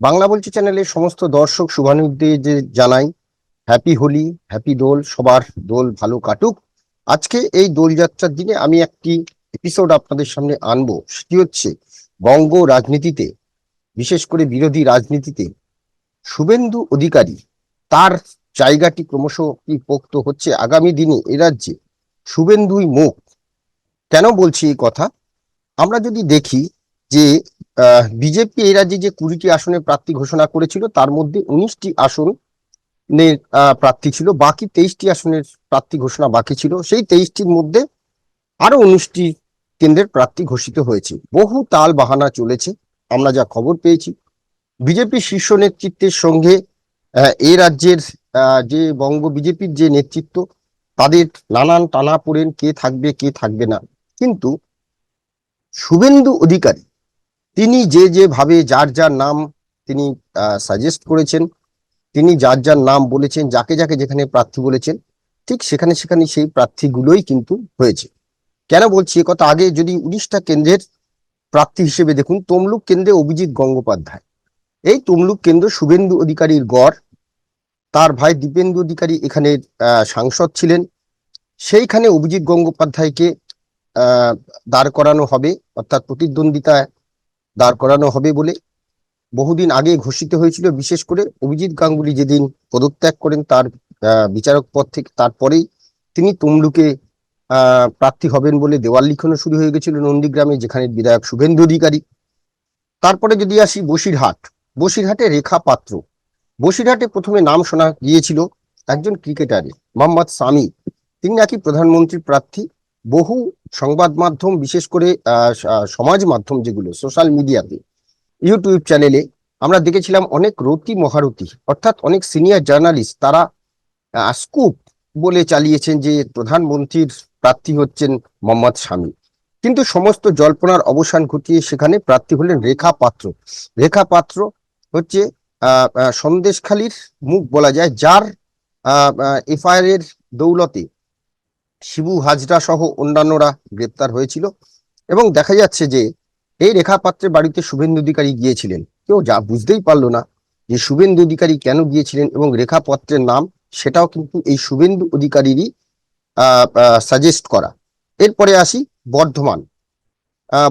বাংলা বলছি চ্যানেলের সমস্ত দর্শক যে জানাই হ্যাপি হোলি হ্যাপি দোল, সবার দোল ভালো কাটুক। আজকে এই দোলযাত্রার দিনে আমি একটি এপিসোড আপনাদের সামনে আনব, সেটি হচ্ছে বঙ্গ রাজনীতিতে, বিশেষ করে বিরোধী রাজনীতিতে শুভেন্দু অধিকারী তার জায়গাটি ক্রমশ কি পোক্ত হচ্ছে আগামী দিনে এ রাজ্যে। শুভেন্দুই মুখ। কেন বলছি এই কথা? আমরা যদি দেখি যে বিজেপি এই রাজ্যে যে কুড়িটি আসনে প্রার্থী ঘোষণা করেছিল, তার মধ্যে উনিশটি আসনের প্রার্থী ছিল, বাকি তেইশটি আসনের প্রার্থী ঘোষণা বাকি ছিল। সেই তেইশটির মধ্যে আরও উনিশটি কেন্দ্রের প্রার্থী ঘোষিত হয়েছে। বহু তাল বাহানা চলেছে, আমরা যা খবর পেয়েছি। বিজেপি শীর্ষ নেতৃত্বের সঙ্গে এই রাজ্যের যে বঙ্গ বিজেপির যে নেতৃত্ব, তাদের নানান টানা পড়েন কে থাকবে কে থাকবে না। কিন্তু শুভেন্দু অধিকারী তিনি যে যেভাবে যার যার নাম তিনি সাজেস্ট করেছেন, তিনি যার যার নাম বলেছেন, যাকে যাকে যেখানে প্রার্থী বলেছেন, ঠিক সেখানে সেখানে সেই প্রার্থীগুলোই কিন্তু হয়েছে। কেন বলছি কথা? আগে যদি উনিশটা কেন্দ্রের প্রার্থী হিসেবে দেখুন, তমলুক কেন্দ্রে অভিজিৎ গঙ্গোপাধ্যায়। এই তমলুক কেন্দ্র শুভেন্দু অধিকারীর গড়, তার ভাই দীপেন্দু অধিকারী এখানে সাংসদ ছিলেন। সেইখানে অভিজিৎ গঙ্গোপাধ্যায়কে দাঁড় করানো হবে, অর্থাৎ প্রতিদ্বন্দ্বিতায় দাঁড় করানো হবে বলে বহুদিন আগে ঘোষিত হয়েছিল। বিশেষ করে অভিজিৎ গাঙ্গুলি যেদিন পদত্যাগ করেন, তার বিচারক পদ থেকে, তারপরেই তিনি তমলুকে প্রার্থী হবেন বলে দেওয়াল লিখনও শুরু হয়ে গেছিল নন্দীগ্রামে, যেখানে বিধায়ক শুভেন্দু অধিকারী। তারপরে যদি আসি বসিরহাট, বসিরহাটে রেখা পাত্র। বসিরহাটে প্রথমে নাম শোনা গিয়েছিল একজন ক্রিকেটারে মোহাম্মদ সামি। তিনি নাকি প্রধানমন্ত্রীর প্রার্থী। বহু সংবাদ মাধ্যম, বিশেষ করে সমাজ মাধ্যম যেগুলো সোশ্যাল মিডিয়াতে ইউটিউব চ্যানেলে আমরা দেখেছিলাম অনেক রতি মহারতি, অর্থাৎ অনেক সিনিয়র জার্নালিস্ট তারা স্কুপ বলে চালিয়েছেন যে প্রধানমন্ত্রীর প্রার্থী হচ্ছেন মোহাম্মদ শামী। কিন্তু সমস্ত জল্পনার অবসান ঘটিয়ে সেখানে প্রার্থী হলেন রেখা পাত্র। রেখা পাত্র হচ্ছে সন্দেশখালীর মুখ বলা যায়, যার এফআইআর এর দৌলতে শিবু হাজরা সহ অন্যান্যরা গ্রেপ্তার হয়েছিল এবং দেখা যাচ্ছে যে এই রেখা পাত্রের বাড়িতে শুভেন্দু অধিকারী গিয়েছিলেন। কেউ যা বুঝতেই পারল না যে শুভেন্দু অধিকারী কেন গিয়েছিলেন এবং রেখা পত্রের নাম, সেটাও কিন্তু এই শুভেন্দু অধিকারীরই সাজেস্ট করা। এরপরে আসি বর্ধমান।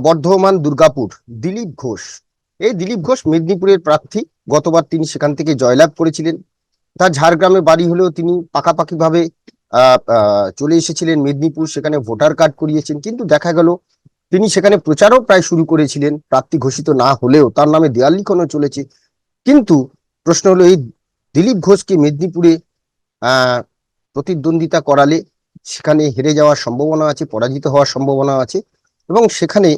বর্ধমান, দুর্গাপুর, দিলীপ ঘোষ। এই দিলীপ ঘোষ মেদিনীপুরের প্রার্থী, গতবার তিনি সেখান থেকে জয়লাভ করেছিলেন। তার ঝাড়গ্রামে বাড়ি হলেও তিনি পাকাপাকি ভাবে চলে এসেছিলেন মেদিনীপুর, সেখানে ভোটার কার্ড করিয়েছেন। কিন্তু দেখা গেল, তিনি সেখানে প্রচারও প্রায় শুরু করেছিলেন প্রার্থী ঘোষিত না হলেও। তার নামে দেয়াল লিখনও চলেছে। কিন্তু প্রশ্ন হলো, এই দিলীপ ঘোষকে মেদিনীপুরে প্রতিদ্বন্দ্বিতা করালে সেখানে হেরে যাওয়ার সম্ভাবনা আছে, পরাজিত হওয়ার সম্ভাবনা আছে। এবং সেখানে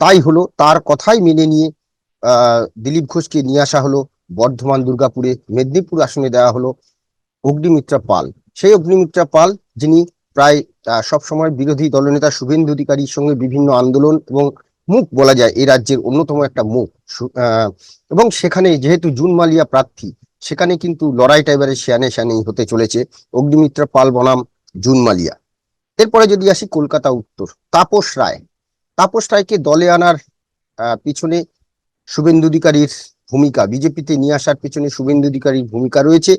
তাই হলো, তার কথাই মেনে নিয়ে দিলীপ ঘোষকে নিয়ে আসা হলো বর্ধমান দুর্গাপুরে। মেদিনীপুর আসনে দেওয়া হলো অগ্নিমিত্রা পাল। সেই অগ্নিমিত্রা পাল, যিনি প্রায় সব সময় বিরোধী দলনেতা শুভেন্দু অধিকারীর সঙ্গে বিভিন্ন আন্দোলন এবং মুখ বলা যায় এই রাজ্যের অন্যতম একটা মুখ। এবং সেখানে যেহেতু জুন মালিয়া প্রার্থী, সেখানে কিন্তু লড়াইটা এবারে শ্যানে শ্যানেই হতে চলেছে অগ্নিমিত্রা পাল বনাম জুন মালিয়া এরপরে যদি আসি কলকাতা উত্তর, তাপস রায়। তাপস রায়কে দলে আনার পিছনে শুভেন্দু অধিকারীর ভূমিকা, বিজেপিতে নিয়ে আসার পিছনে শুভেন্দু অধিকারীর ভূমিকা রয়েছে।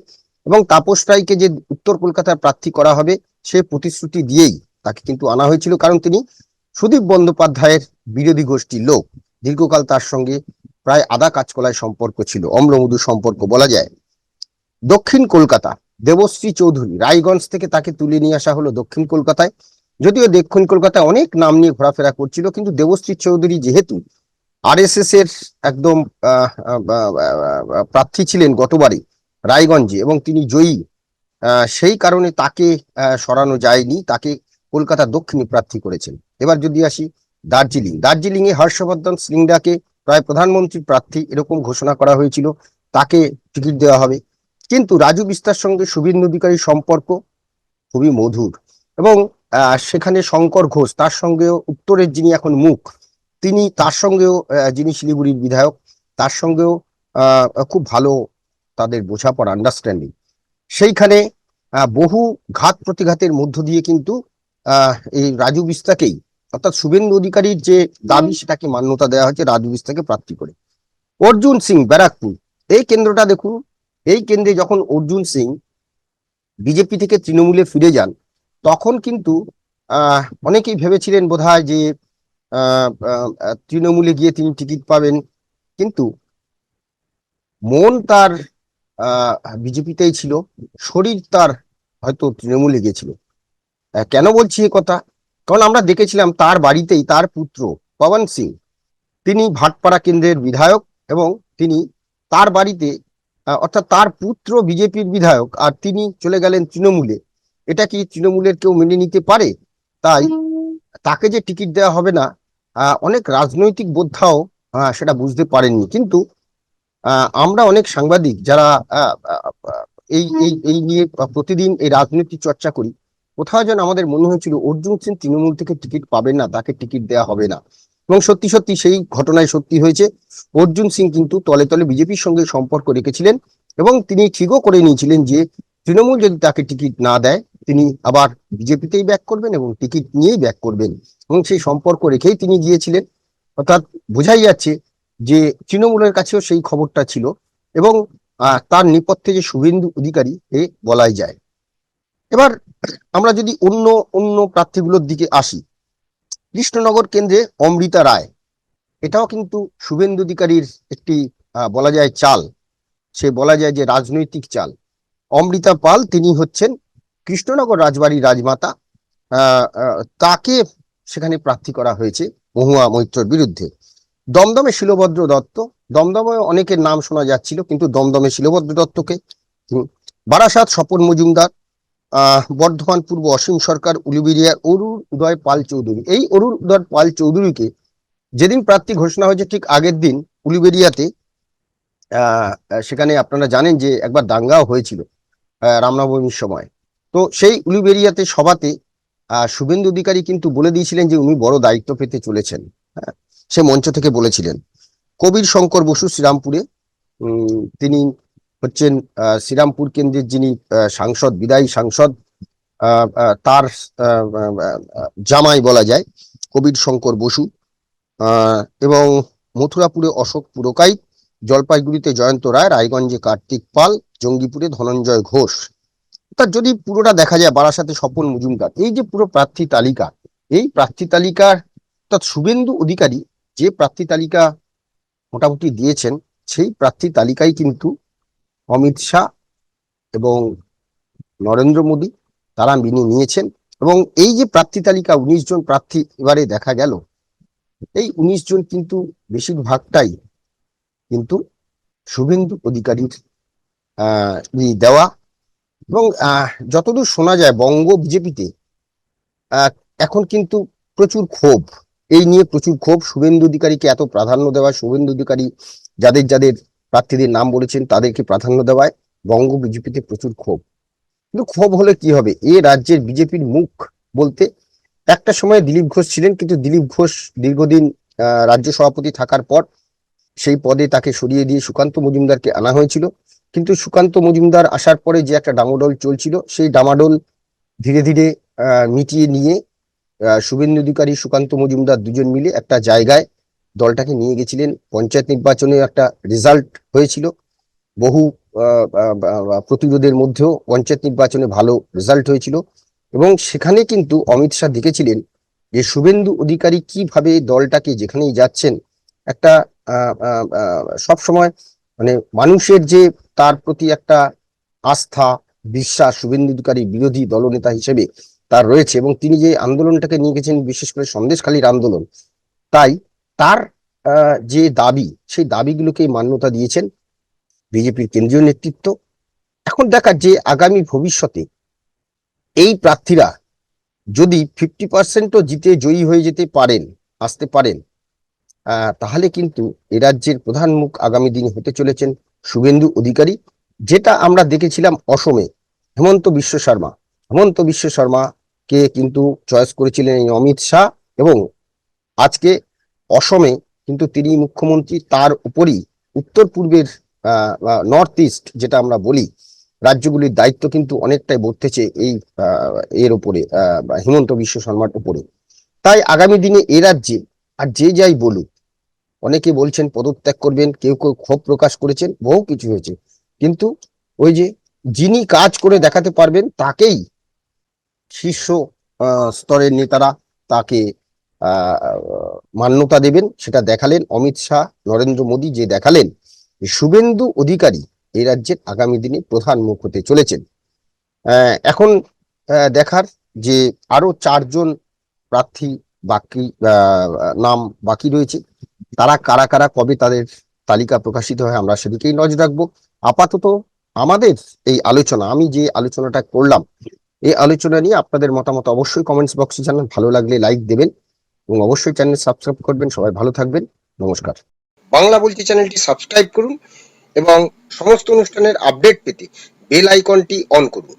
এবং তাপস রায়কে যে উত্তর কলকাতার প্রার্থী করা হবে, সে প্রতিশ্রুতি দিয়েই তাকে কিন্তু আনা হয়েছিল, কারণ তিনি সুদীপ বন্দ্যোপাধ্যায়ের বিরোধী গোষ্ঠীর লোক। দীর্ঘকাল তার সঙ্গে প্রায় আদা কাজকলায় সম্পর্ক ছিল, অম্লমধু সম্পর্ক বলা যায়। দক্ষিণ কলকাতা, দেবশ্রী চৌধুরী, রায়গঞ্জ থেকে তাকে তুলে নিয়ে আসা হলো দক্ষিণ কলকাতায়। যদিও দক্ষিণ কলকাতায় অনেক নাম নিয়ে ঘোরাফেরা করছিল, কিন্তু দেবশ্রী চৌধুরী যেহেতু আর এর একদম প্রার্থী ছিলেন গতবারই রায়গঞ্জে এবং তিনি জয়ী। সেই কারণে তাকে সরানো যায়নি। তাকে কলকাতা দক্ষিণী প্রার্থী করেছেন। এবার যদি আসি দার্জিলিং। দার্জিলিং এ হর্ষবর্ধন সিংডাকে প্রায় প্রধানমন্ত্রী প্রার্থী এরকম ঘোষণা করা হয়েছিল। তাকে টিকিট দেওয়া হবে। কিন্তু রাজু বিস্তার সঙ্গে শুভেন্দু অধিকারী সম্পর্ক খুবই মধুর এবং সেখানে শঙ্কর ঘোষ, তার সঙ্গেও উত্তরের যিনি এখন মুখ, তিনি তার সঙ্গেও যিনি শিলিগুড়ির বিধায়ক, তার সঙ্গেও খুব ভালো তাদের বোঝাপড় আন্ডারস্ট্যান্ডিং সেইখানে বহু ঘাত প্রতিঘাতের মধ্য দিয়ে কিন্তু এই রাজু বিস্তাকেই অর্থাৎ শুভেন্দু অধিকারীর যে দাবি সেটাকে মান্যতা দেওয়া হয়েছে রাজু বিস্তাকে প্রার্থী করে। অর্জুন সিং ব্যারাকপুর এই কেন্দ্রটা দেখুন এই কেন্দ্রে যখন অর্জুন সিং বিজেপি থেকে তৃণমূলে ফিরে যান তখন কিন্তু আহ অনেকেই ভেবেছিলেন বোধহয় যে তৃণমূলে গিয়ে তিনি টিকিট পাবেন। কিন্তু মন তার বিজেপিতেই ছিল। শরীর তার হয়তো তৃণমূলে গেছিল। কেন বলছি এ কথা? কারণ আমরা দেখেছিলাম তার বাড়িতেই তার পুত্র পবন সিং, তিনি ভাটপাড়া কেন্দ্রের বিধায়ক এবং তিনি তার বাড়িতে অর্থাৎ তার পুত্র বিজেপির বিধায়ক আর তিনি চলে গেলেন তৃণমূলে। এটা কি তৃণমূলের কেউ মেনে নিতে পারে? তাই তাকে যে টিকিট দেওয়া হবে না অনেক রাজনৈতিক বোদ্ধাও সেটা বুঝতে পারেননি। কিন্তু আমরা অনেক সাংবাদিক যারা এই এই এই নিয়ে প্রতিদিন এই রাজনৈতিক চর্চা করি কোথাও যেন আমাদের মনে হয়েছিল অর্জুন সিং তৃণমূল থেকে টিকিট পাবেন না তাকে টিকিট দেওয়া হবে না। এবং সত্যি সত্যি সেই ঘটনায় সত্যি হয়েছে অর্জুন সিং কিন্তু তলে তলে বিজেপির সঙ্গে সম্পর্ক রেখেছিলেন এবং তিনি ঠিকও করে নিয়েছিলেন যে তৃণমূল যদি তাকে টিকিট না দেয় তিনি আবার বিজেপিতেই ব্যাক করবেন এবং টিকিট নিয়েই ব্যাক করবেন। এবং সেই সম্পর্ক রেখেই তিনি গিয়েছিলেন। অর্থাৎ বোঝাই যাচ্ছে যে তৃণমূলের কাছেও সেই খবরটা ছিল এবং তার নেপথ্যে যে শুভেন্দু অধিকারী এ বলাই যায়। এবার আমরা যদি অন্য অন্য প্রার্থীগুলোর দিকে আসি, কৃষ্ণনগর কেন্দ্রে অমৃতা রায়, এটাও কিন্তু শুভেন্দু অধিকারীর একটি বলা যায় চাল। সে বলা যায় যে রাজনৈতিক চাল। অমৃতা পাল, তিনি হচ্ছেন কৃষ্ণনগর রাজবাড়ির রাজমাতা তাকে সেখানে প্রার্থী করা হয়েছে মহুয়া মৈত্রর বিরুদ্ধে। দমদমে শিলভদ্র দত্ত। দমদমে অনেকের নাম শোনা যাচ্ছিল, কিন্তু দমদমে শিলভদ্র দত্তকে বারাসাত স্বপন মজুমদার বর্ধমান পূর্ব অসীম সরকার উলুবেরিয়ার অরুণ উদয় পাল চৌধুরী। এই অরুণ উদয় পাল চৌধুরীকে যেদিন প্রার্থী ঘোষণা হয়েছে, ঠিক আগের দিন উলুবেরিয়াতে সেখানে আপনারা জানেন যে একবার দাঙ্গাও হয়েছিল রামনবমীর সময়। তো সেই উলুবেরিয়াতে সভাতে শুভেন্দু অধিকারী কিন্তু বলে দিয়েছিলেন যে উনি বড় দায়িত্ব পেতে চলেছেন। হ্যাঁ সে মঞ্চ থেকে বলেছিলেন। কবির শঙ্কর বসু শ্রীরামপুরে তিনি হচ্ছেন শ্রীরামপুর কেন্দ্রের যিনি সাংসদ, বিদায়ী সাংসদ তার জামাই বলা যায়, কবির শঙ্কর বসু। এবং মথুরাপুরে অশোক পুরকাই, জলপাইগুড়িতে জয়ন্ত রায়, রায়গঞ্জে কার্তিক পাল, জঙ্গিপুরে ধনঞ্জয় ঘোষ। অর্থাৎ যদি পুরোটা দেখা যায়, বারাসাতে স্বপন মজুমদার, এই যে পুরো প্রার্থী তালিকা, এই প্রার্থী তালিকার, অর্থাৎ শুভেন্দু অধিকারী যে প্রার্থী তালিকা মোটামুটি দিয়েছেন, সেই প্রার্থী তালিকায় কিন্তু অমিত শাহ এবং নরেন্দ্র মোদী তারা মেনে নিয়েছেন। এবং এই যে প্রার্থী তালিকা, উনিশ জন প্রার্থী এবারে দেখা গেল, এই উনিশ জন কিন্তু বেশিরভাগটাই কিন্তু শুভেন্দু অধিকারীর দেওয়া। এবং যতদূর শোনা যায়, বঙ্গ বিজেপিতে এখন কিন্তু প্রচুর ক্ষোভ। এই নিয়ে প্রচুর ক্ষোভ। শুভেন্দু অধিকারীকে এত প্রাধান্য দেওয়া শুভেন্দু অধিকারী যাদের যাদের প্রার্থীদের নাম বলেছেন তাদেরকে প্রাধান্য দেওয়ায় বঙ্গ বিজেপিতে প্রচুর ক্ষোভ। কিন্তু ক্ষোভ হলে কি হবে? এ রাজ্যের বিজেপির মুখ বলতে একটা সময় দিলীপ ঘোষ ছিলেন, কিন্তু দিলীপ ঘোষ দীর্ঘদিন রাজ্য সভাপতি থাকার পর সেই পদে তাকে সরিয়ে দিয়ে সুকান্ত মজুমদারকে আনা হয়েছিল। কিন্তু সুকান্ত মজুমদার আসার পরে যে একটা ডামাডোল চলছিল, সেই ডামাডোল ধীরে ধীরে মিটিয়ে নিয়ে শুভেন্দু অধিকারী, সুকান্ত মজুমদার দুজন মিলে একটা জায়গায় দলটাকে নিয়ে গেছিলেন। পঞ্চায়েত নির্বাচনে একটা রেজাল্ট হয়েছিল। বহু প্রতিরোধের মধ্যেও পঞ্চায়েত নির্বাচনে ভালো রেজাল্ট হয়েছিল। এবং সেখানে কিন্তু অমিত শাহ দেখেছিলেন যে শুভেন্দু অধিকারী কীভাবে দলটাকে যেখানেই যাচ্ছেন, একটা সব সময় মানে মানুষের যে তার প্রতি একটা আস্থা, বিশ্বাস শুভেন্দু অধিকারী বিরোধী দলনেতা হিসেবে তার রয়েছে এবং তিনি যে আন্দোলনটাকে নিয়ে গেছেন, বিশেষ করে সন্দেশখালীর আন্দোলন, তাই তার যে দাবি, সেই দাবিগুলোকে মান্যতা দিয়েছেন বিজেপির কেন্দ্রীয় নেতৃত্ব। এখন দেখা যে আগামী ভবিষ্যতে এই প্রার্থীরা যদি ফিফটি পার্সেন্টও জিতে জয়ী হয়ে যেতে পারেন, আসতে পারেন তাহলে কিন্তু এ রাজ্যের প্রধান মুখ আগামী দিনে হতে চলেছেন শুভেন্দু অধিকারী, যেটা আমরা দেখেছিলাম অসমে, হেমন্ত বিশ্ব শর্মা। হেমন্ত বিশ্ব শর্মা কে কিন্তু চয়েস করেছিলেন এই অমিত শাহ এবং আজকে অসমে কিন্তু তিনি মুখ্যমন্ত্রী, তার উপরই উত্তর পূর্বের নর্থ ইস্ট যেটা আমরা বলি, রাজ্যগুলির দায়িত্ব কিন্তু অনেকটাই বর্তেছে এই এর উপরে হিমন্ত বিশ্ব শর্মার উপরে। তাই আগামী দিনে এ রাজ্যে, আর যে যাই বলুক, অনেকে বলছেন পদত্যাগ করবেন, কেউ কেউ ক্ষোভ প্রকাশ করেছেন, বহু কিছু হয়েছে। কিন্তু ওই যে যিনি কাজ করে দেখাতে পারবেন, তাকেই শীর্ষ স্তরের নেতারা তাকে মান্যতা দেবেন, সেটা দেখালেন। অমিত শাহ, নরেন্দ্র মোদী যে দেখালেন শুভেন্দু অধিকারী এই রাজ্যের আগামী দিনে প্রধান মুখ হতে চলেছেন। এখন দেখার যে আরও চারজন প্রার্থী বাকি নাম বাকি রয়েছে, তারা কারা কারা, কবে তাদের তালিকা প্রকাশিত হয় আমরা সেদিকেই নজর রাখব। আপাতত আমাদের এই আলোচনা, আমি যে আলোচনাটা করলাম এই আলোচনা নিয়ে আপনাদের মতামত অবশ্যই কমেন্টস বক্সে জানান। ভালো লাগলে লাইক দেবেন এবং অবশ্যই চ্যানেল সাবস্ক্রাইব করবেন। সবাই ভালো থাকবেন। নমস্কার। বাংলা বলছি চ্যানেলটি সাবস্ক্রাইব করুন এবং সমস্ত অনুষ্ঠানের আপডেট পেতে বেল আইকনটি অন করুন।